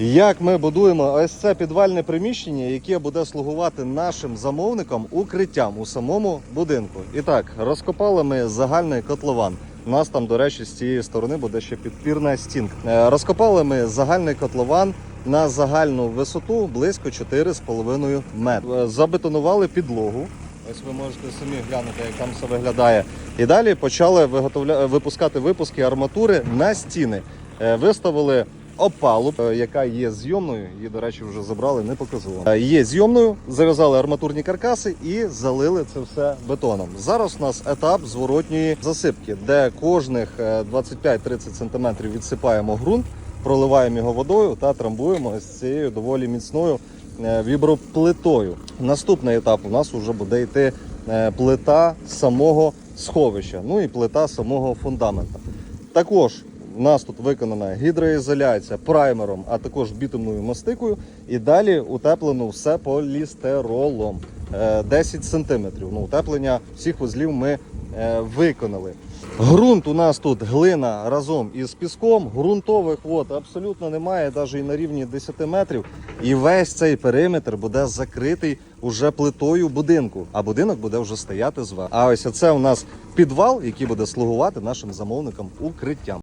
Як ми будуємо ось це підвальне приміщення, яке буде слугувати нашим замовникам укриттям у самому будинку. І так, розкопали ми загальний котлован. У нас там, до речі, з цієї сторони буде ще підпірна стінка. Е, Розкопали ми загальний котлован на загальну висоту близько 4,5 метрів. Е, Забетонували підлогу. Ось ви можете самі глянути, як там все виглядає. І далі почали виготовля... випускати випуски арматури на стіни. Е, Виставили опалу, е, яка є зйомною. Її, до речі, вже забрали, не показував. Е, Є зйомною, зав'язали арматурні каркаси і залили це все бетоном. Зараз у нас етап зворотньої засипки, де кожних е, 25-30 см відсипаємо ґрунт, проливаємо його водою та трамбуємо ось цією доволі міцною е, віброплитою. Наступний етап у нас вже буде йти е, плита самого сховища, ну і плита самого фундамента. Також у нас тут виконана гідроізоляція праймером, а також бітумною мастикою. І далі утеплено все полістиролом. Е, 10 см. Ну, утеплення всіх вузлів ми е, виконали. Ґрунт у нас тут глина разом із піском. Ґрунтових вод абсолютно немає, навіть і на рівні 10 метрів. І весь цей периметр буде закритий уже плитою будинку, а будинок буде вже стояти зверху. А ось це у нас підвал, який буде слугувати нашим замовникам укриттям.